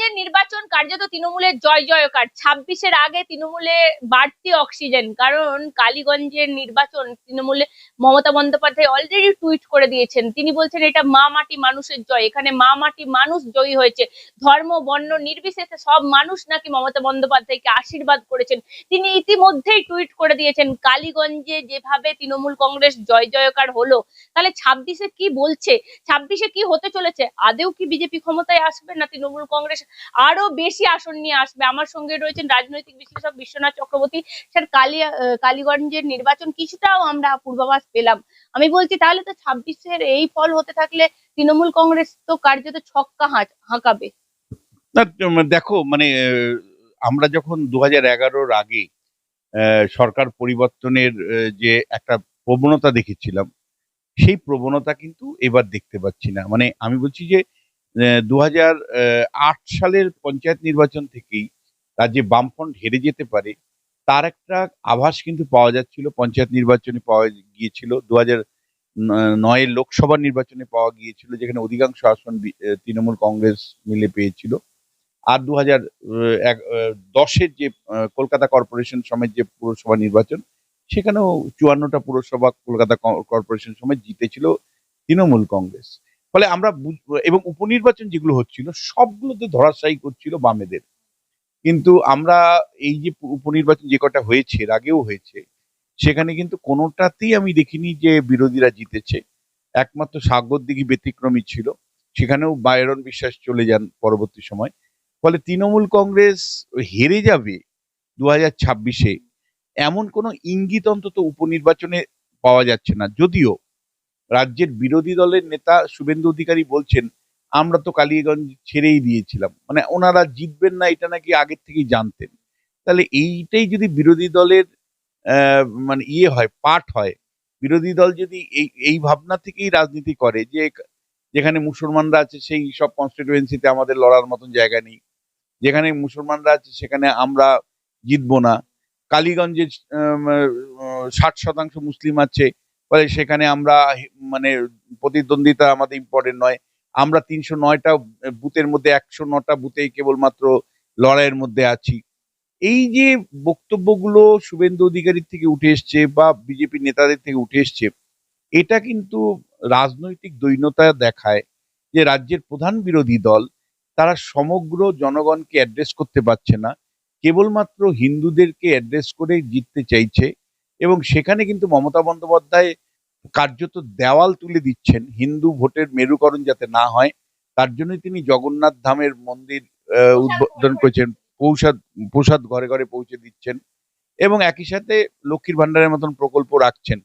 কালীগঞ্জের নির্বাচন কার্যত তৃণমূলের জয় জয়কার। ছাব্বিশের আগে তৃণমূলে বাড়তি অক্সিজেন, কারণ কালীগঞ্জের নির্বাচন তৃণমূলে মমতা বন্দ্যোপাধ্যায় অলরেডি টুইট করে দিয়েছেন। তিনি বলছেন, এটা মা মাটি মানুষের জয়। এখানে মা মাটি মানুষ জয়ী হয়েছে। ধর্ম, বর্ণ নির্বিশেষে সব মানুষ নাকি মমতা বন্দ্যোপাধ্যায়কে আশীর্বাদ করেছেন। তিনি ইতিমধ্যেই টুইট করে দিয়েছেন, কালীগঞ্জে যেভাবে তৃণমূল কংগ্রেস জয় জয়কার হলো, তাহলে ছাব্বিশে কি বলছে? ছাব্বিশে কি হতে চলেছে? আদেও কি বিজেপি ক্ষমতায় আসবে না তৃণমূল কংগ্রেস? আরও বেশি আসন নিয়ে আসবে। আমার সঙ্গে রয়েছেন রাজনৈতিক বিশ্লেষক বিশ্বনাথ চক্রবর্তী। স্যার, কালী কালীগঞ্জের নির্বাচন কিছুটাও আমরা পূর্বাভাস পেলাম। আমি বলছি, তাহলে তো ছাব্বিশের এই ফল হতে থাকলে তৃণমূল কংগ্রেস তো কার্যত ছক্কা হাঁক- হাঁকাবে। দেখো মানে আমরা যখন দু হাজার এগারোর আগে সরকার পরিবর্তনের যে একটা প্রবণতা দেখেছিলাম, সেই প্রবণতা কিন্তু এবার দেখতে পাচ্ছি না। মানে আমি বলছি যে দু হাজার আট সালের পঞ্চায়েত নির্বাচন থেকেই রাজ্যে বামফ্রন্ট হেরে যেতে পারে, তার একটা আভাস কিন্তু পাওয়া যাচ্ছিল। পঞ্চায়েত নির্বাচনে পাওয়া গিয়েছিল। দু হাজার নয়ের লোকসভা নির্বাচনে পাওয়া গিয়েছিল, যেখানে অধিকাংশ আসন তৃণমূল কংগ্রেস মিলে পেয়েছিল। আর দু হাজার দশের যে কলকাতা কর্পোরেশন সমেত যে পুরসভা নির্বাচন, সেখানেও চুয়ান্নটা পুরসভা কলকাতা কর্পোরেশন সমেত জিতেছিল তৃণমূল কংগ্রেস। ফলে আমরা এবং উপনির্বাচন যেগুলো হচ্ছিল, সবগুলোতে ধরাশায়ী করছিল বামেদের। কিন্তু আমরা এই যে উপনির্বাচন যে কটা হয়েছে, এর আগেও হয়েছে, সেখানে কিন্তু কোনোটাতেই আমি দেখিনি যে বিরোধীরা জিতেছে। একমাত্র সাগর দিঘি ব্যতিক্রমী ছিল, সেখানেও বায়রন বিশ্বাস চলে যান পরবর্তী সময়। ফলে তৃণমূল কংগ্রেস হেরে যাবে দু হাজার ছাব্বিশে, এমন কোনো ইঙ্গিত অন্তত উপনির্বাচনে পাওয়া যাচ্ছে না। যদিও রাজ্যের বিরোধী দলের নেতা শুভেন্দু অধিকারী বলছেন, আমরা তো কালিয়াগঞ্জ ছেড়েই দিয়েছিলাম। মানে ওনারা জিতবেন না, এটা নাকি আগের থেকেই জানতেন। তাহলে এইটাই যদি বিরোধী দলের মানে ইয়ে হয়, পাঠ হয়, বিরোধী দল যদি এই এই ভাবনা থেকেই রাজনীতি করে যে, যেখানে মুসলমানরা আছে সেই সব কনস্টিটুয়েন্সিতে আমাদের লড়ার মতন জায়গা নেই, যেখানে মুসলমানরা আছে সেখানে আমরা জিতবো না, কালীগঞ্জে ষাট শতাংশ মুসলিম আছে ফলে সেখানে আমরা মানে প্রতিদ্বন্দ্বিতা আমাদের ইম্পর্টেন্ট নয়। আমরা তিনশো নয়টা বুথের মধ্যে একশো নটা বুথেই কেবলমাত্র লড়াইয়ের মধ্যে আছি। এই যে বক্তব্যগুলো শুভেন্দু অধিকারীর থেকে উঠে এসছে বা বিজেপি নেতাদের থেকে উঠে এসছে, এটা কিন্তু রাজনৈতিক দৈন্যতা দেখায় যে রাজ্যের প্রধান বিরোধী দল তারা সমগ্র জনগণকে অ্যাড্রেস করতে পারছে না। কেবলমাত্র হিন্দুদেরকে অ্যাড্রেস করে জিততে চাইছে। এবং সেখানে কিন্তু মমতা বন্দ্যোপাধ্যায় কার্যত দেওয়াল তুলে দিচ্ছেন। হিন্দু ভোটের মেরুকরণ যাতে না হয় তার জন্যই তিনি জগন্নাথ ধামের মন্দির উদ্বোধন করেছেন প্রসাদ প্রসাদ ঘরে ঘরে পৌঁছে দিচ্ছেন এবং একই সাথে লক্ষ্মীর ভান্ডারের মতন প্রকল্প রাখছেন।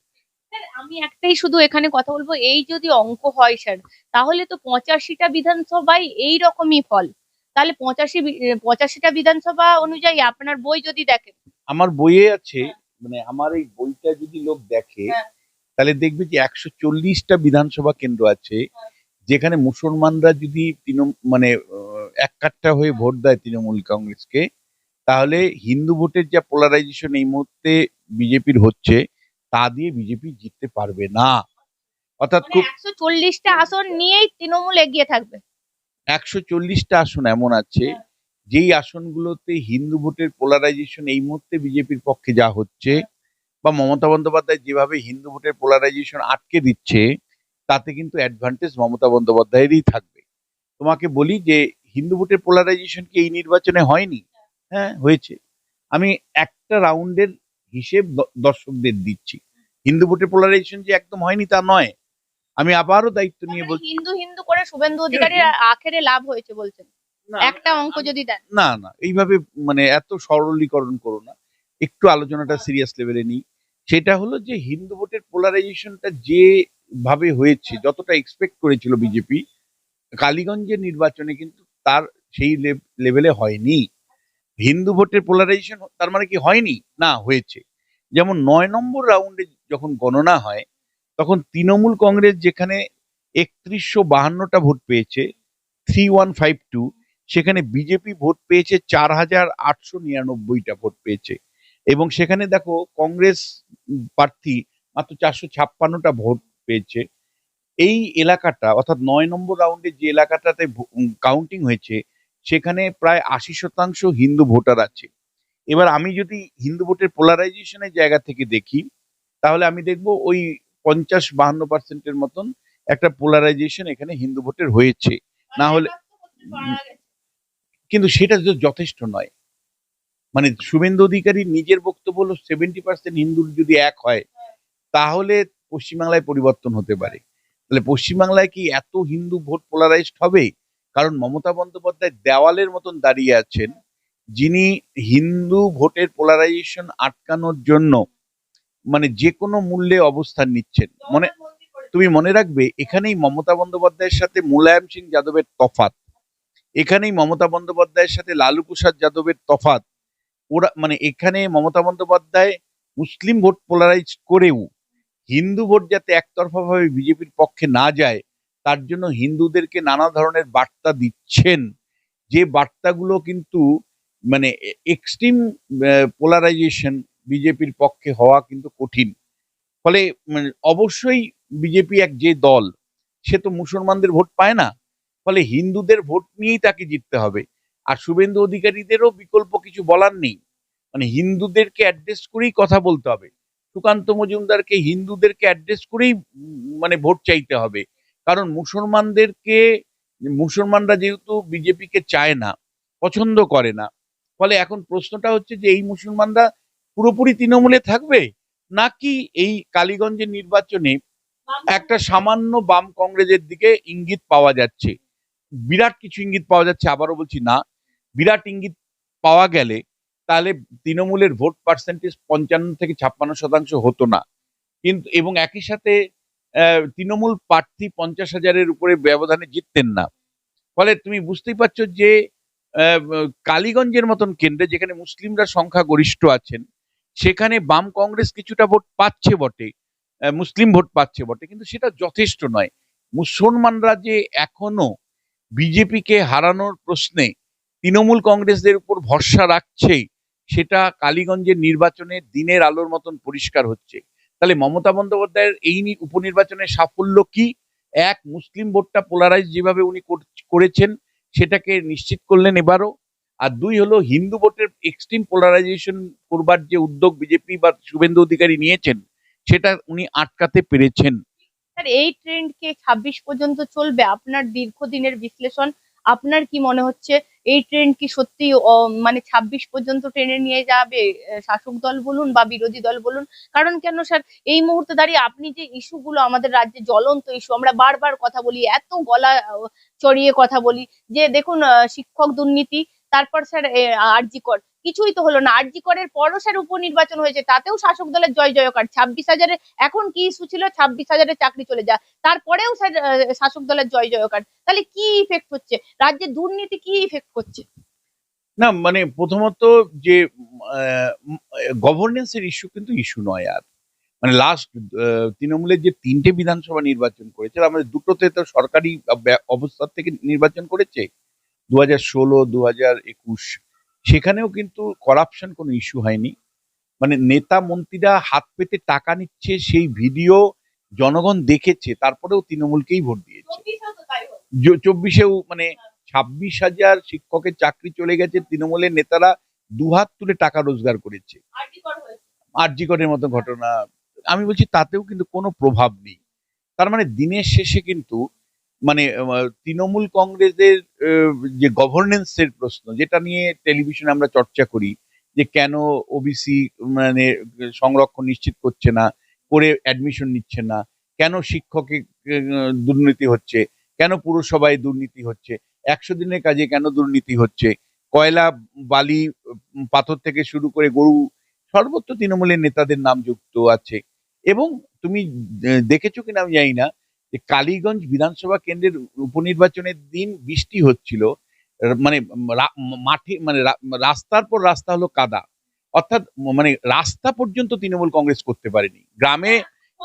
আমি একটাই শুধু এখানে কথা বলব এই যদি অঙ্ক হয় স্যার তাহলে তো পঁচাশিটা বিধানসভায় এই রকমই ফল। তাহলে পঁচাশি পঁচাশিটা বিধানসভা অনুযায়ী আপনার বই যদি দেখেন। আমার বইয়ে আছে মানে আমার এই বইটা যদি লোক দেখে হ্যাঁ। তাহলে দেখবে যে একশো চল্লিশটা বিধানসভা কেন্দ্র আছে হ্যাঁ। যেখানে মুসলমানরা যদি তৃণ- মানে এক কাট্টা হয়ে ভোট দেয় তৃণমূল কংগ্রেসকে তাহলে হিন্দু ভোটের যা পোলারাইজেশন এই মুহূর্তে বিজেপির হচ্ছে তা দিয়ে বিজেপি জিততে পারবে না অর্থাৎ মানে খুব একশো চল্লিশটা আসন নিয়েই তৃণমূল এগিয়ে থাকবে একশো চল্লিশটা আসন এমন আছে হ্যাঁ। যেই আসনগুলোতে হিন্দু ভোটের পোলারাইজেশন এই মুহূর্তে বিজেপির পক্ষে যা হচ্ছে বা মমতা বন্দ্যোপাধ্যায় যেভাবে হিন্দু ভোটের পোলারাইজেশন আটকে দিচ্ছে তাতে কিন্তু অ্যাডভান্টেজ মমতা বন্দ্যোপাধ্যায়েরই থাকবে। তোমাকে বলি যে হিন্দু ভোটের পোলারাইজেশন কি এই নির্বাচনে হয়নি? হ্যাঁ। হয়েছে। আমি একটা রাউন্ডের হিসেব দর্শকদের দিচ্ছি। হিন্দু ভোটের পোলারাইজেশন যে একদম হয়নি তা নয়। আমি আবারও দায়িত্ব নিয়ে বলছি হিন্দু হিন্দু করে শুভেন্দু অধিকারীর আখেরে লাভ হয়েছে বলছেন। একটা অঙ্ক যদি দেন। না না এইভাবে মানে এত সরলীকরণ করো না। একটু আলোচনাটা সিরিয়াস লেভেলে নিই। সেটা হলো যে হিন্দু ভোটের পোলারাইজেশনটা যে ভাবে হয়েছে যতটা এক্সপেক্ট করেছিল বিজেপি কালীগঞ্জের নির্বাচনে কিন্তু তার সেই লেভেলে হয়নি। হিন্দু ভোটের পোলারাইজেশন তার মানে কি হয়নি? না হয়েছে। যেমন নয় নম্বর রাউন্ডে যখন গণনা হয় তখন তৃণমূল কংগ্রেস যেখানে একত্রিশশো বাহান্নটা ভোট পেয়েছে থ্রি ওয়ান ফাইভ টু সেখানে বিজেপি ভোট পেয়েছে চার হাজার আটশো নিরানব্বইটা ভোট পেয়েছে। এবং সেখানে দেখো কংগ্রেস প্রার্থী মাত্র চারশো ছাপ্পান্নটা ভোট পেয়েছে। এই এলাকাটা অর্থাৎ নয় নম্বর রাউন্ডে যে এলাকাটাতে কাউন্টিং হয়েছে সেখানে প্রায় আশি শতাংশ হিন্দু ভোটার আছে। এবার আমি যদি হিন্দু ভোটের পোলারাইজেশনের জায়গা থেকে দেখি তাহলে আমি দেখব ওই পঞ্চাশ বাহান্ন পার্সেন্টের মতন একটা পোলারাইজেশন এখানে হিন্দু ভোটের হয়েছে। না হলে কিন্তু সেটা যথেষ্ট নয়। মানে শুভেন্দু অধিকারী নিজের বক্তব্য হলো সেভেন্টি পার্সেন্ট হিন্দুর যদি এক হয়, তাহলে পশ্চিমবাংলায় পরিবর্তন হতে পারে। তাহলে পশ্চিমবাংলায় কি এত হিন্দু ভোট পোলারাইজড হবে? কারণ মমতা বন্দ্যোপাধ্যায় দেওয়ালের মতন দাঁড়িয়ে আছেন, যিনি হিন্দু ভোটের পোলারাইজেশন আটকানোর জন্য মানে যে কোনো মূল্যে অবস্থান নিচ্ছেন। মনে তুমি মনে রাখবে, এখানেই মমতা বন্দ্যোপাধ্যায়ের সাথে মুলায়ম সিং যাদবের তফাত এখানেই মমতা বন্দ্যোপাধ্যায়ের সাথে লালু প্রসাদ যাদবের তফাত ওরা মানে এখানে Mamata Bandyopadhyay Muslim vote polarise করেও হিন্দু ভোট যাতে একতরফাভাবে বিজেপির পক্ষে না যায়, তার জন্য হিন্দুদেরকে নানা ধরনের বার্তা দিচ্ছেন। যে বার্তাগুলো কিন্তু মানে এক্সট্রিম পোলারাইজেশন বিজেপির পক্ষে হওয়া কিন্তু কঠিন। ফলে মানে অবশ্যই বিজেপি এক যে দল, সে তো মুসলমানদের ভোট পায় না। ফলে হিন্দুদের ভোট নিয়েই তাকে জিততে হবে। আর শুভেন্দু অধিকারীদেরও বিকল্প কিছু বলার নেই। মানে হিন্দুদেরকে অ্যাড্রেস করেই কথা বলতে হবে। সুকান্ত মজুমদারকে হিন্দুদেরকে অ্যাড্রেস করেই মানে ভোট চাইতে হবে। কারণ মুসলমানদেরকে মুসলমানরা যেহেতু বিজেপিকে চায় না পছন্দ করে না ফলে এখন প্রশ্নটা হচ্ছে যে এই মুসলমানরা পুরোপুরি তৃণমূলে থাকবে? নাকি এই কালীগঞ্জের নির্বাচনে একটা সামান্য বাম কংগ্রেসের দিকে ইঙ্গিত পাওয়া যাচ্ছে? বিরাট কিছু ইঙ্গিত পাওয়া যাচ্ছে, আবারও বলছি না। বিরাট ইঙ্গিত পাওয়া গেলে তাহলে তৃণমূলের ভোট পার্সেন্টেজ পঞ্চান্ন থেকে ছাপ্পান্ন শতাংশ হতো না। কিন্তু, এবং একই সাথে তৃণমূল প্রার্থী পঞ্চাশ হাজারের উপরে ব্যবধানে জিততেন না। ফলে তুমি বুঝতেই পারছ যে কালীগঞ্জের মতন কেন্দ্রে যেখানে মুসলিমরা সংখ্যা গরিষ্ঠ আছেন, সেখানে বাম কংগ্রেস কিছুটা ভোট পাচ্ছে বটে মুসলিম ভোট পাচ্ছে বটে, কিন্তু সেটা যথেষ্ট নয়। মুসলমানরা যে এখনও বিজেপিকে হারানোর প্রশ্নে তৃণমূল কংগ্রেসদের উপর ভরসা রাখছে সেটা কালীগঞ্জের নির্বাচনে দিনের আলোর মতন পরিষ্কার হচ্ছে। তাহলে মমতা বন্দ্যোপাধ্যায়ের এই উপনির্বাচনের সাফল্য কি? এক, মুসলিম ভোটটা পোলারাইজ যেভাবে উনি কর- করেছেন, সেটাকে নিশ্চিত করলেন এবারও। আর দুই হলো, হিন্দু ভোটের এক্সট্রিম পোলারাইজেশন করবার যে উদ্যোগ বিজেপি বা শুভেন্দু অধিকারী নিয়েছেন, সেটা উনি আটকাতে পেরেছেন। স্যার এই ট্রেন্ড কে ছাব্বিশ পর্যন্ত চলবে? আপনার দীর্ঘদিনের বিশ্লেষণ, আপনার কি মনে হচ্ছে? এই ট্রেন্ড কি সত্যি মানে ছাব্বিশ পর্যন্ত ট্রেনে নিয়ে যাবে? শাসক দল বলুন বা বিরোধী দল বলুন। কারণ কেন স্যার এই মুহূর্তে দাঁড়িয়ে আপনি যে ইস্যুগুলো আমাদের রাজ্যে জ্বলন্ত ইস্যু আমরা বারবার কথা বলি, এত গলা চড়িয়ে কথা বলি যে দেখুন শিক্ষক দুর্নীতি তারপর স্যার আরজি কর। কিছুই তো হলো না। আরজি করের পরও স্যার উপনির্বাচন হয়েছে। তাতেও শাসক দলের জয় জয়কার। ছাব্বিশ হাজারে এখন কি ইস্যু ছিল? ছাব্বিশ হাজারের চাকরি চলে যায় তারপরেও স্যার শাসক দলের জয় জয়কার। তাহলে কি ইফেক্ট হচ্ছে? রাজ্যে দুর্নীতি কি ইফেক্ট করছে? না মানে প্রথমত যে গভর্নেন্সের ইস্যু কিন্তু ইস্যু নয় আর। মানে লাস্ট তৃণমূলের যে তিনটে বিধানসভা নির্বাচন করেছে আমাদের দুটোতে তো সরকারি অবস্থার থেকে নির্বাচন করেছে। দু হাজার ষোলো দু হাজার একুশ, সেখানেও কিন্তু করাপশন কোনো ইস্যু হয়নি। মানে নেতা মন্ত্রীরা হাত পেতে টাকা নিচ্ছে, সেই ভিডিও জনগণ দেখেছে, তারপরেও তৃণমূলকেই ভোট দিয়েছে। চব্বিশেও মানে ছাব্বিশ হাজার শিক্ষকের চাকরি চলে গেছে, তৃণমূলের নেতারা দুহাত তুলে টাকা রোজগার করেছে। আরজিকরের মতো ঘটনা। আমি বলছি, তাতেও কিন্তু কোনো প্রভাব নেই। তার মানে দিনের শেষে কিন্তু মানে তৃণমূল কংগ্রেসের যে গভর্নেন্সের প্রশ্ন, যেটা নিয়ে টেলিভিশনে আমরা চর্চা করি, যে কেন ওবিসি মানে সংরক্ষণ নিশ্চিত করছে না, করে অ্যাডমিশন নিচ্ছে না, কেন শিক্ষকে দুর্নীতি হচ্ছে, কেন পুরসভায় দুর্নীতি হচ্ছে, একশো দিনের কাজে কেন দুর্নীতি হচ্ছে, কয়লা, বালি, পাথর থেকে শুরু করে গরু, সর্বত্র তৃণমূলের নেতাদের নাম যুক্ত আছে। এবং তুমি দেখেছ কিনা আমি জানি না যে কালীগঞ্জ বিধানসভা কেন্দ্রের উপনির্বাচনের দিন বৃষ্টি হচ্ছিল। মানে মাঠে মানে রাস্তার পর রাস্তা হলো কাদা। অর্থাৎ মানে রাস্তা পর্যন্ত তৃণমূল কংগ্রেস করতে পারেনি। গ্রামে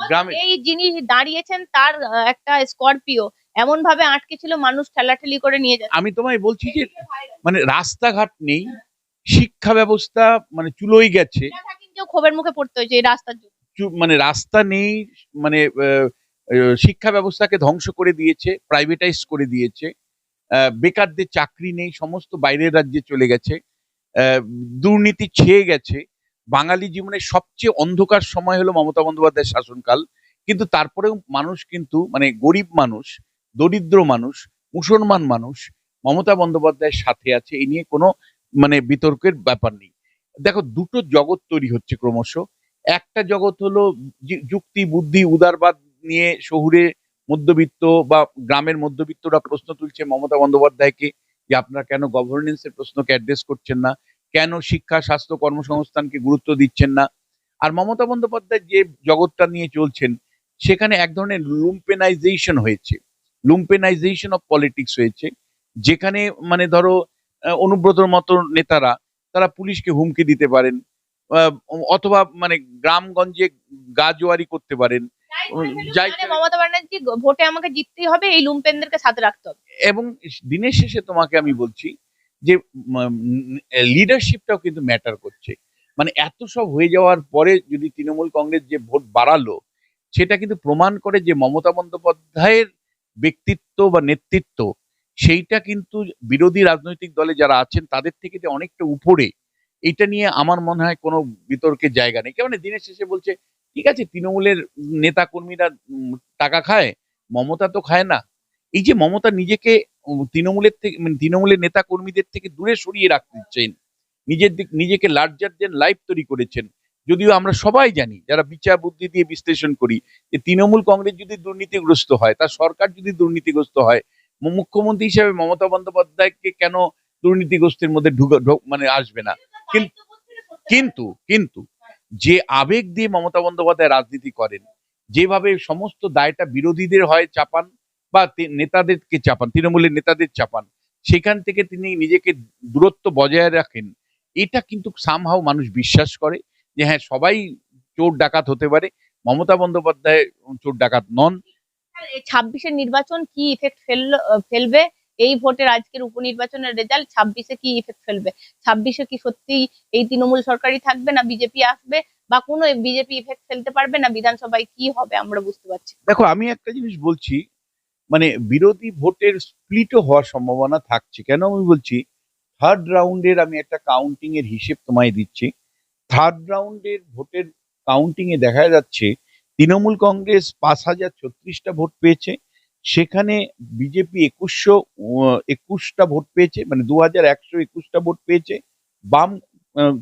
গ্রামে- এই যিনি দাঁড়িয়েছেন তার একটা স্করপিও এমন ভাবে আটকে ছিল মানুষ ঠেলাঠেলি করে নিয়ে যাচ্ছে। আমি তোমায় বলছি যে মানে রাস্তাঘাট নেই শিক্ষা ব্যবস্থা মানে চুলোই গেছে। ক্ষোভের মুখে পড়তে হয়েছে এই রাস্তার জন্য। মানে রাস্তা নেই মানে শিক্ষা ব্যবস্থাকে ধ্বংস করে দিয়েছে প্রাইভেটাইজ করে দিয়েছে। বেকারদের চাকরি নেই, সমস্ত বাইরের রাজ্যে চলে গেছে। দুর্নীতি ছেয়ে গেছে। বাঙালি জীবনের সবচেয়ে অন্ধকার সময় হলো মমতা বন্দ্যোপাধ্যায়ের শাসনকাল। কিন্তু তারপরেও মানুষ কিন্তু মানে গরিব মানুষ, দরিদ্র মানুষ, মুসলমান মানুষ মমতা বন্দ্যোপাধ্যায়ের সাথে আছে। এই নিয়ে কোনো মানে বিতর্কের ব্যাপার নেই। দেখো, দুটো জগৎ তৈরি হচ্ছে ক্রমশ। একটা জগৎ হলো যুক্তি, বুদ্ধি, উদারবাদ নিয়ে শহুরে মধ্যবিত্ত বা গ্রামের মধ্যবিত্তরা প্রশ্ন তুলছে মমতা বন্দ্যোপাধ্যায়কে যে আপনারা কেন গভর্নেন্সের প্রশ্নকে অ্যাড্রেস করছেন না? কেন শিক্ষা, স্বাস্থ্য কর্মসংস্থানকে গুরুত্ব দিচ্ছেন না? আর মমতা বন্দ্যোপাধ্যায় যে জগৎটা নিয়ে চলছেন, সেখানে এক ধরনের লুম্পেনাইজেশন হয়েছে। লুম্পেনাইজেশন অফ পলিটিক্স হয়েছে। যেখানে মানে ধরো অনুব্রতর মতো নেতারা, তারা পুলিশকে হুমকি দিতে পারেন। অথবা মানে গ্রামগঞ্জে গাজোয়ারি করতে পারেন। মানে মমতা ব্যানার্জি ভোটে আমাকে জিততেই হবে এই লুম্পেনদেরকে সাথে রাখতে হবে। এবং দিনের শেষে তোমাকে আমি বলছি যে লিডারশিপটাও কিন্তু ম্যাটার করছে। মানে এত সব হয়ে যাওয়ার পরে যদি তৃণমূল কংগ্রেস যে ভোট বাড়ালো সেটা কিন্তু প্রমাণ করে যে মমতা বন্দ্যোপাধ্যায়ের ব্যক্তিত্ব বা নেতৃত্ব সেইটা কিন্তু বিরোধী রাজনৈতিক দলে যারা আছেন তাদের থেকে অনেকটা উপরে এইটা নিয়ে আমার মনে হয় কোনো বিতর্কের জায়গা নেই। কেমন দিনের শেষে বলছে, ঠিক আছে, তৃণমূলের নেতা কর্মীরা টাকা খায়, মমতা তো খায় না। এই যে মমতা নিজেকে তৃণমূলের থেকে মানে তৃণমূলের নেতা কর্মীদের থেকে দূরে সরিয়ে রাখতেছেন নিজের দিক, নিজেকে লার্জার দেন লাইফ তৈরি করেছেন। যদিও আমরা সবাই জানি, যারা বিচার বুদ্ধি দিয়ে বিশ্লেষণ করি, যে তৃণমূল কংগ্রেস যদি দুর্নীতিগ্রস্ত হয়, তার সরকার যদি দুর্নীতিগ্রস্ত হয় মুখ্যমন্ত্রী হিসেবে মমতা বন্দ্যোপাধ্যায়কে কেন দুর্নীতিগ্রস্তের মধ্যে ঢোক- মানে আসবে না? কিন্তু- কিন্তু যে আবেগ দিয়ে মমতা বন্দ্যোপাধ্যায় রাজনীতি করেন, যেভাবে সমস্ত দায়টা বিরোধীদের হয় চাপান বা নেতাদেরকে চাপান, তৃণমূলের নেতাদের চাপান, সেখান থেকে তিনি নিজেকে দূরত্ব বজায় রাখেন, এটা কিন্তু সামহাও মানুষ বিশ্বাস করে যে হ্যাঁ সবাই চোর ডাকাত হতে পারে, মমতা বন্দ্যোপাধ্যায় চোর ডাকাত নন। ছাব্বিশের নির্বাচন কি ইফেক্ট ফেল ফেলবে? এই ভোটের আজকের উপনির্বাচনের রেজাল্ট ছাব্বিশে কি ইফেক্ট ফেলবে? ছাব্বিশে কি সত্যি এই তৃণমূল সরকারই থাকবে না বিজেপি আসবে? বা কোনো বিজেপি ইফেক্ট ফেলতে পারবে না বিধানসভায় কি হবে আমরা বুঝতে পারছি দেখো, আমি একটা জিনিস বলছি মানে বিরোধী ভোটের স্প্লিটও হওয়ার সম্ভাবনা থাকছে। কেন আমি বলছি? থার্ড রাউন্ডের আমি একটা কাউন্টিং এর হিসেব তোমায় দিচ্ছি। থার্ড রাউন্ডের ভোটের কাউন্টিং এ দেখা যাচ্ছে, তৃণমূল কংগ্রেস পাঁচ হাজার ছত্রিশটা ভোট পেয়েছে। সেখানে বিজেপি একুশশো একুশটা ভোট পেয়েছে মানে দু হাজার একশো একুশটা ভোট পেয়েছে। বাম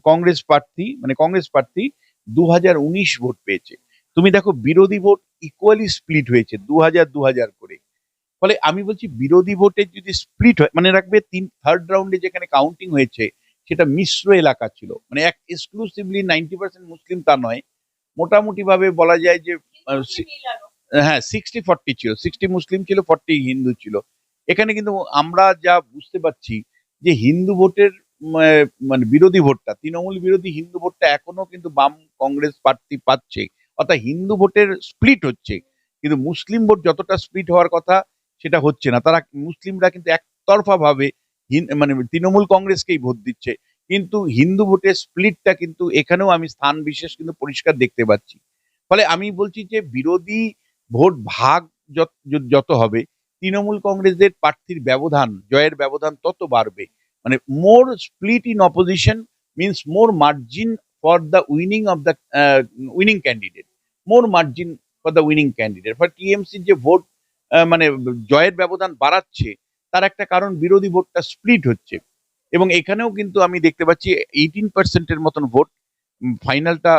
কংগ্রেস প্রার্থী মানে কংগ্রেস প্রার্থী দু হাজার উনিশ ভোট পেয়েছে। তুমি দেখো বিরোধী ভোট ইকুয়ালি স্প্লিট হয়েছে দু হাজার দু হাজার করে। ফলে আমি বলছি বিরোধী ভোটের যদি স্প্লিট হয় মানে রাখবে তিন থার্ড রাউন্ডে যেখানে কাউন্টিং হয়েছে, সেটা মিশ্র এলাকা ছিল। মানে এক এক্সক্লুসিভলি নাইনটি পার্সেন্ট মুসলিম তা নয়। মোটামুটি ভাবে বলা যায় যে হ্যাঁ সিক্সটি ফর্টি ছিল। সিক্সটি মুসলিম ছিল ফর্টি হিন্দু ছিল। এখানে কিন্তু আমরা যা বুঝতে পারছি যে হিন্দু ভোটের মানে বিরোধী ভোটটা, তৃণমূল বিরোধী হিন্দু ভোটটা এখনও কিন্তু বাম কংগ্রেস প্রার্থী পাচ্ছে। অর্থাৎ হিন্দু ভোটের স্প্লিট হচ্ছে। কিন্তু মুসলিম ভোট যতটা স্প্লিট হওয়ার কথা, সেটা হচ্ছে না। তারা মুসলিমরা কিন্তু একতরফা ভাবে মানে তৃণমূল কংগ্রেসকেই ভোট দিচ্ছে। কিন্তু হিন্দু ভোটের স্প্লিটটা কিন্তু এখানেও আমি স্থান বিশেষ কিন্তু পরিষ্কার দেখতে পাচ্ছি। ফলে আমি বলছি যে বিরোধী ভোট ভাগ যত হবে, তৃণমূল কংগ্রেসের প্রার্থীর ব্যবধান, জয়ের ব্যবধান তত বাড়বে। মানে more split in opposition means more margin for the winning of the winning candidate. More margin for the winning candidate. For টিএমসির যে ভোট মানে জয়ের ব্যবধান বাড়াচ্ছে, তার একটা কারণ বিরোধী ভোটটা স্প্লিট হচ্ছে। এবং এখানেও কিন্তু আমি দেখতে পাচ্ছি এইটিন পার্সেন্টের মতন ভোট ফাইনালটা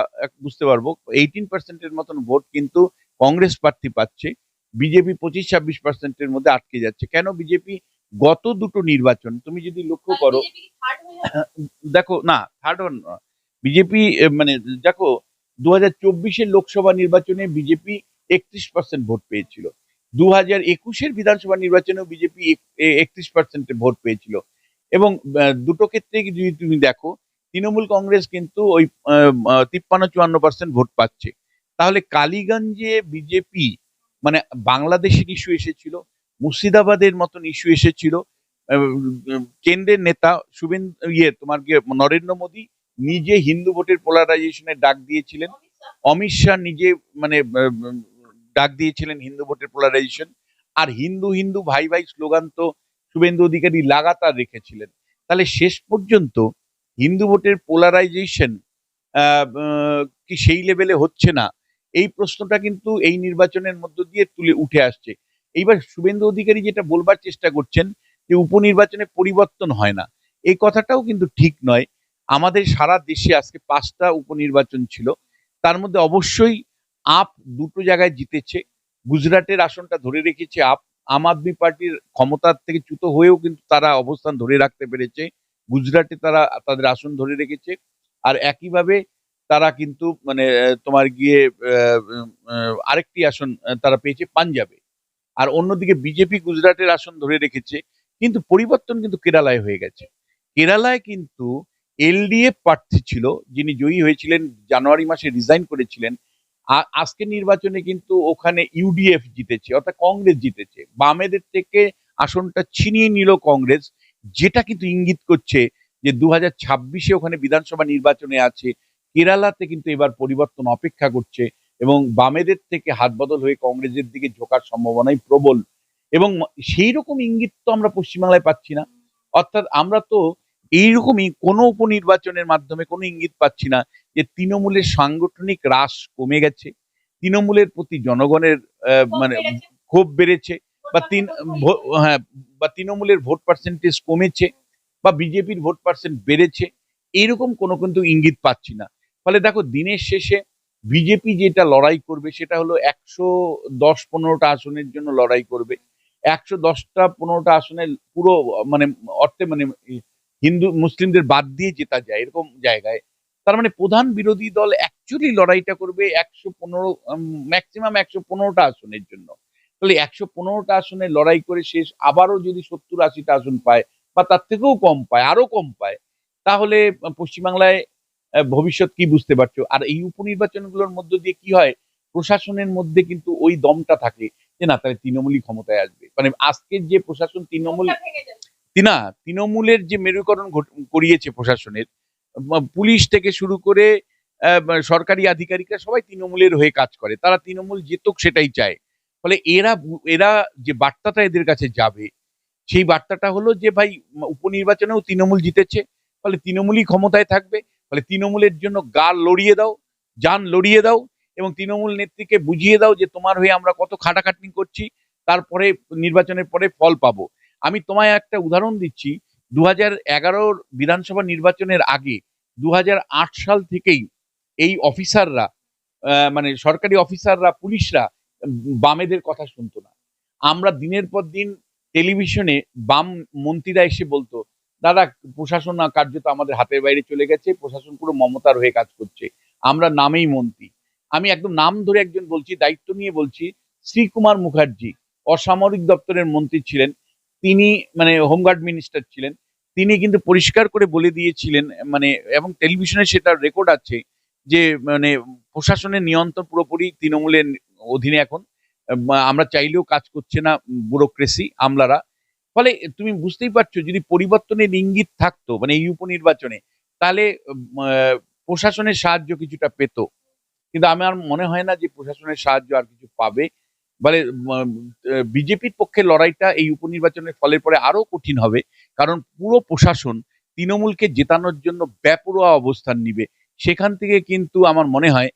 বুঝতে পারব। এইটিন পার্সেন্টের মতন ভোট কিন্তু কংগ্রেস প্রার্থী পাচ্ছে বিজেপি পঁচিশ ছাব্বিশ পার্সেন্টের মধ্যে আটকে যাচ্ছে। কেন বিজেপি গত দুটো নির্বাচন তুমি যদি লক্ষ্য করো দেখো না থার্ড ওয়ান বিজেপি মানে দেখো দু হাজার চব্বিশের লোকসভা নির্বাচনে বিজেপি একত্রিশ পার্সেন্ট ভোট পেয়েছিল। দু হাজার একুশের বিধানসভা নির্বাচনেও বিজেপি একত্রিশ পার্সেন্টে ভোট পেয়েছিল। এবং দুটো ক্ষেত্রে যদি তুমি দেখো তৃণমূল কংগ্রেস কিন্তু ওই তিপ্পান্ন চুয়ান্ন পার্সেন্ট ভোট পাচ্ছে। তাহলে কালীগঞ্জে বিজেপি মানে বাংলাদেশের ইস্যু এসেছিল, মুর্শিদাবাদের মতন ইস্যু এসেছিল কেন্দ্রের নেতা শুভেন্দু ইয়ে তোমার নরেন্দ্র মোদী নিজে হিন্দু ভোটের পোলারাইজেশনের ডাক দিয়েছিলেন। অমিত শাহ নিজে মানে ডাক দিয়েছিলেন হিন্দু ভোটের পোলারাইজেশন আর হিন্দু হিন্দু ভাই ভাই স্লোগান তো শুভেন্দু অধিকারী লাগাতার রেখেছিলেন। তাহলে শেষ পর্যন্ত হিন্দু ভোটের পোলারাইজেশন কি সেই লেভেলে হচ্ছে না। এই প্রশ্নটা কিন্তু এই নির্বাচনের মধ্য দিয়ে তুলে উঠে আসছে। এইবার শুভেন্দু অধিকারী যেটা বলবার চেষ্টা করছেন যে উপনির্বাচনে পরিবর্তন হয় না, এই কথাটাও কিন্তু ঠিক নয়। আমাদের সারা দেশে আজকে পাঁচটা উপনির্বাচন ছিল, তার মধ্যে অবশ্যই আপ দুটো জায়গায় জিতেছে, গুজরাটের আসনটা ধরে রেখেছে আপ, আম আদমি পার্টির ক্ষমতার থেকে চ্যুত হয়েও কিন্তু তারা অবস্থান ধরে রাখতে পেরেছে, গুজরাটে তারা তাদের আসন ধরে রেখেছে, আর একইভাবে তারা কিন্তু মানে তোমার গিয়ে আরেকটি আসন তারা পেয়েছে পাঞ্জাবে। আর অন্যদিকে বিজেপি গুজরাটের আসন ধরে রেখেছে, কিন্তু পরিবর্তন কিন্তু কেরালায় হয়ে গেছে। কেরালায় কিন্তু এলডিএফ প্রার্থী ছিল, যিনি জয়ী হয়েছিলেন, জানুয়ারি মাসে রিজাইন করেছিলেন। আজকে নির্বাচনে কিন্তু ওখানে ইউডিএফ জিতেছে, অর্থাৎ কংগ্রেস জিতেছে। বামেদের থেকে আসনটা ছিনিয়ে নিল কংগ্রেস, যেটা কিন্তু ইঙ্গিত করছে যে দু হাজার ওখানে বিধানসভা নির্বাচনে আছে কেরালাতে কিন্তু এবার পরিবর্তন অপেক্ষা করছে এবং বামেদের থেকে হাত বদল হয়ে কংগ্রেসের দিকে ঝোঁকার সম্ভাবনাই প্রবল। এবং সেই রকম ইঙ্গিত তো আমরা পশ্চিমবাংলায় পাচ্ছি না। অর্থাৎ আমরা তো এইরকমই কোনো উপনির্বাচনের মাধ্যমে কোনো ইঙ্গিত পাচ্ছি না যে তৃণমূলের সাংগঠনিক হ্রাস কমে গেছে তৃণমূলের প্রতি জনগণের মানে ক্ষোভ বেড়েছে বা তিন হ্যাঁ বা তৃণমূলের ভোট পার্সেন্টেজ কমেছে বা বিজেপির ভোট পার্সেন্ট বেড়েছে এইরকম কোনো কিন্তু ইঙ্গিত পাচ্ছি না। ফলে দেখো দিনের শেষে বিজেপি যেটা লড়াই করবে সেটা হলো একশো দশ পনেরোটা আসনের জন্য লড়াই করবে। একশো দশটা পনেরোটা আসনের পুরো মানে অর্থে মানে হিন্দু, মুসলিমদের বাদ দিয়ে জেতা যায় এরকম জায়গায়। তার মানে প্রধান বিরোধী দল অ্যাকচুয়ালি লড়াইটা করবে একশো পনেরো ম্যাক্সিমাম একশো পনেরোটা আসনের জন্য। তাহলে একশো পনেরোটা আসনে লড়াই করে শেষ আবারও যদি সত্তর আশিটা আসন পায় বা তার থেকেও কম পায় আরও কম পায়, তাহলে পশ্চিমবাংলায় ভবিষ্যৎ কি বুঝতে পারছ? আর এই উপনির্বাচনগুলোর মধ্য দিয়ে কি হয়? প্রশাসনের মধ্যে কিন্তু ওই দমটা থাকে যে না তাহলে তৃণমূলই ক্ষমতায় আসবে। মানে আজকের যে প্রশাসন তৃণমূল না তৃণমূলের যে মেরুকরণ করিয়েছে প্রশাসনের পুলিশ থেকে শুরু করে সরকারি আধিকারিকরা সবাই তৃণমূলের হয়ে কাজ করে। তারা তৃণমূল যেতুক সেটাই চায়। ফলে এরা এরা যে বার্তাটা এদের কাছে যাবে সেই বার্তাটা হলো যে ভাই উপনির্বাচনেও তৃণমূল জিতেছে। ফলে তৃণমূলই ক্ষমতায় থাকবে। ফলে তৃণমূলের জন্য গা লড়িয়ে দাও, যান লড়িয়ে দাও এবং তৃণমূল নেত্রীকে বুঝিয়ে দাও যে তোমার হয়ে আমরা কত খাটাখাটনি করছি, তারপরে নির্বাচনের পরে ফল পাবো। আমি তোমায় একটা উদাহরণ দিচ্ছি দু হাজার বিধানসভা নির্বাচনের আগে দু সাল থেকেই এই অফিসাররা মানে সরকারি অফিসাররা, পুলিশরা বামেদের কথা শুনতো না। আমরা দিনের পর দিন টেলিভিশনে বাম মন্ত্রীরা এসে বলতো দাদা, প্রশাসন কার্যত আমাদের হাতের বাইরে চলে গেছে, প্রশাসন পুরো মমতার হয়ে কাজ করছে। আমরা নামেই মন্ত্রী। আমি একদম নাম ধরে একজন বলছি, দায়িত্ব নিয়ে বলছি, শ্রীকুমার মুখার্জি, অসামরিক দপ্তরের মন্ত্রী ছিলেন। তিনি মানে হোমগার্ড মিনিস্টার ছিলেন। তিনি কিন্তু পরিষ্কার করে বলে দিয়েছিলেন মানে এবং টেলিভিশনে সেটার রেকর্ড আছে যে মানে প্রশাসনের নিয়ন্ত্রণ পুরোপুরি তৃণমূলের অধীনে এখন। আমরা চাইলেও কাজ করছে না ব্যুরোক্রেসি আমলারা। ফলে তুমি বুঝতেই পারছ, যদি পরিবর্তনের ইঙ্গিত থাকতো মানে এই উপনির্বাচনে, তাহলে প্রশাসনের সাহায্য কিছুটা পেত। কিন্তু আমার মনে হয় না যে প্রশাসনের সাহায্য আর কিছু পাবে। মানে বিজেপির পক্ষে লড়াইটা এই উপনির্বাচনের ফলের পরে আরও কঠিন হবে। কারণ পুরো প্রশাসন তৃণমূলকে জেতানোর জন্য ব্যাপরোয়া অবস্থান নিবে। সেখান থেকে কিন্তু আমার মনে হয়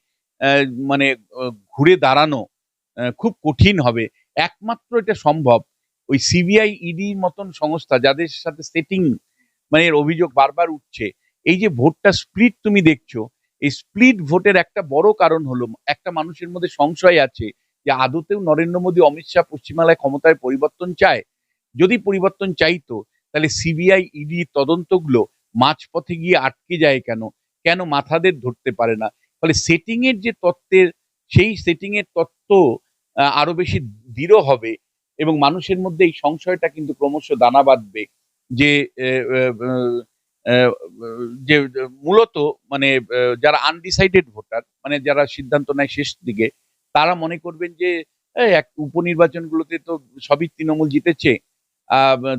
মানে ঘুরে দাঁড়ানো খুব কঠিন হবে। একমাত্র এটা সম্ভব ওই সিবিআই ইডি মতন সংস্থা যাদের সাথে সেটিং মানে এর অভিযোগ বারবার উঠছে, এই যে ভোটটা স্প্লিট তুমি দেখছ, এই স্প্লিট ভোটের একটা বড় কারণ হলো, একটা মানুষের মধ্যে সংশয় আছে যে আদতেও নরেন্দ্র মোদী, অমিত শাহ পশ্চিমবাংলায় ক্ষমতায় পরিবর্তন চায়। যদি পরিবর্তন চাইতো, তাহলে সিবিআই ইডি তদন্তগুলো মাঝপথে গিয়ে আটকে যায় কেন? কেন মাথাদের ধরতে পারে না? ফলে সেটিং এর যে তত্ত্বের, সেই সেটিং এর তত্ত্ব আরও বেশি দৃঢ় হবে এবং মানুষের মধ্যে এই সংশয়টা কিন্তু ক্রমশ দানা বাঁধবে যে যে মূলত মানে যারা আনডিসাইডেড ভোটার মানে যারা সিদ্ধান্ত নেয় শেষ দিকে, তারা মনে করবেন যে এক উপনির্বাচনগুলোতে তো সবই তৃণমূল জিতেছে।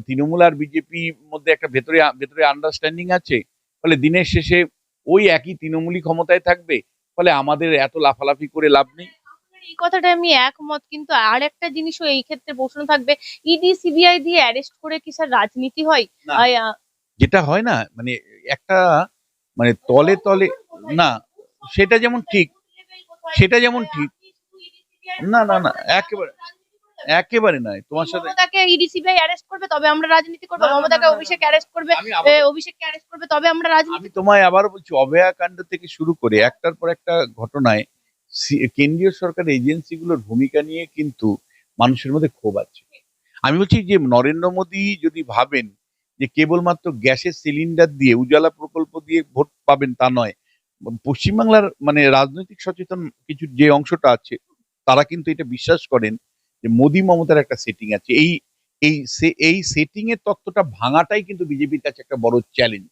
তৃণমূল আর বিজেপি মধ্যে একটা ভেতরে ভেতরে আন্ডারস্ট্যান্ডিং আছে। ফলে দিনের শেষে ওই একই তৃণমূলই ক্ষমতায় থাকবে। ফলে আমাদের এত লাফালাফি করে লাভ নেই। এই কথাটা আমি একমত কিন্তু আর একটা জিনিসও এই ক্ষেত্রে প্রশ্ন থাকবে ইডি সিবিআই দিয়ে অ্যারেস্ট করে কি স্যার রাজনীতি হয়। যেটা হয় না মানে একটা মানে তলে তলে না সেটা যেমন ঠিক সেটা যেমন ঠিক না না না একেবারে একেবারে নয় তোমার সাথে মমতাকে ইডি সিবিআই অ্যারেস্ট করবে তবে আমরা রাজনীতি করব মমতাকে অভিষেক অ্যারেস্ট করবে অভিষেককে অ্যারেস্ট করবে তবে আমরা রাজনীতি আমি তোমায় আবারও বলছি অভয়া কাণ্ড থেকে শুরু করে একটার পর একটা ঘটনায় কেন্দ্রীয় সরকার এজেন্সিগুলোর ভূমিকা নিয়ে কিন্তু মানুষের মধ্যে ক্ষোভ আছে। আমি বলছি যে নরেন্দ্র মোদী যদি ভাবেন যে কেবলমাত্র গ্যাসের সিলিন্ডার দিয়ে উজালা প্রকল্প দিয়ে ভোট পাবেন তা নয়, পশ্চিমবাংলার মানে রাজনৈতিক সচেতন কিছু যে অংশটা আছে, তারা কিন্তু এটা বিশ্বাস করেন যে মোদী মমতার একটা সেটিং আছে। এই এই এই সেটিং এর তত্ত্বটা ভাঙাটাই কিন্তু বিজেপির কাছে একটা বড় চ্যালেঞ্জ